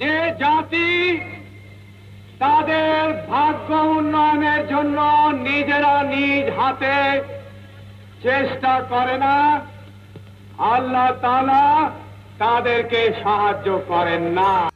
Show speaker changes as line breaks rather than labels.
যে জাতি তাদের ভাগ্য উন্নয়নের জন্য নিজেরা নিজ হাতে চেষ্টা করে না, আল্লাহ তালা তাদেরকে সাহায্য করেন না।